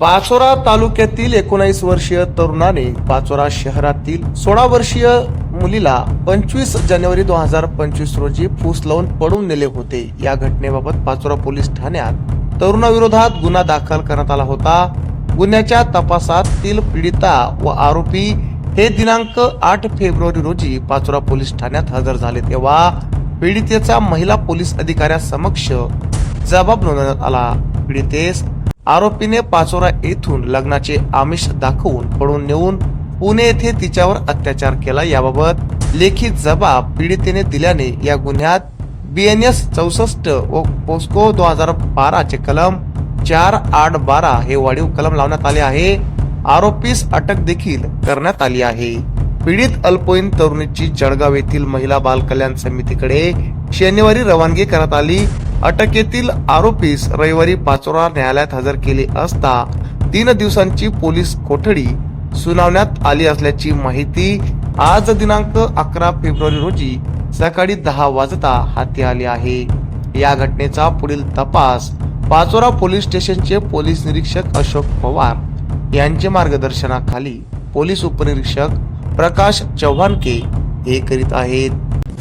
पाचोरा तालुक्यातील एकोणीस वर्षीय तरुणाने पाचोरा शहरातील सोळा वर्षीय मुलीला पंचवीस जानेवारी दोन हजार पंचवीस रोजी फूस लावून पडून नेले होते. या घटनेबाबत पाचोरा पोलीस ठाण्यात तरुणाविरोधात गुन्हा दाखल करण्यात आला होता. गुन्ह्याच्या तपासातील पीडिता व आरोपी हे दिनांक आठ फेब्रुवारी रोजी पाचोरा पोलीस ठाण्यात हजर झाले तेव्हा पीडितेचा महिला पोलीस अधिकाऱ्यासमक्ष जबाब नोंदवण्यात आला. पीडितेस आरोपीने पाचोरा येथून लग्नाचे आमिष दाखवून पळून नेऊन पुणे येथे तिच्यावर अत्याचार केला. याबाबत लेखी जबाब पीडितेने दिल्याने या गुन्ह्यात बीएनएस चौसष्ट व पोस्को दोन हजार बाराचे कलम चार आठ बारा हे वाढीव कलम लावण्यात आले आहे. आरोपीस अटक देखील करण्यात आली आहे. पीडित अल्पवयीन तरुणीची जळगाव येथील महिला बाल कल्याण समितीकडे शनिवारी रवानगी करण्यात आली. अटकेतील आरोपीस रविवारी पाचोरा न्यायालयात हजर केले असता तीन दिवसांची पोलीस कोठडी सुनावण्यात आली असल्याची माहिती आज दिनांक अकरा फेब्रुवारी रोजी सकाळी दहा वाजता हाती आली आहे. या घटनेचा पुढील तपास पाचोरा पोलीस स्टेशनचे पोलीस निरीक्षक अशोक पवार यांचे मार्गदर्शनाखाली पोलीस उपनिरीक्षक प्रकाश चव्हाणके हे करीत आहेत.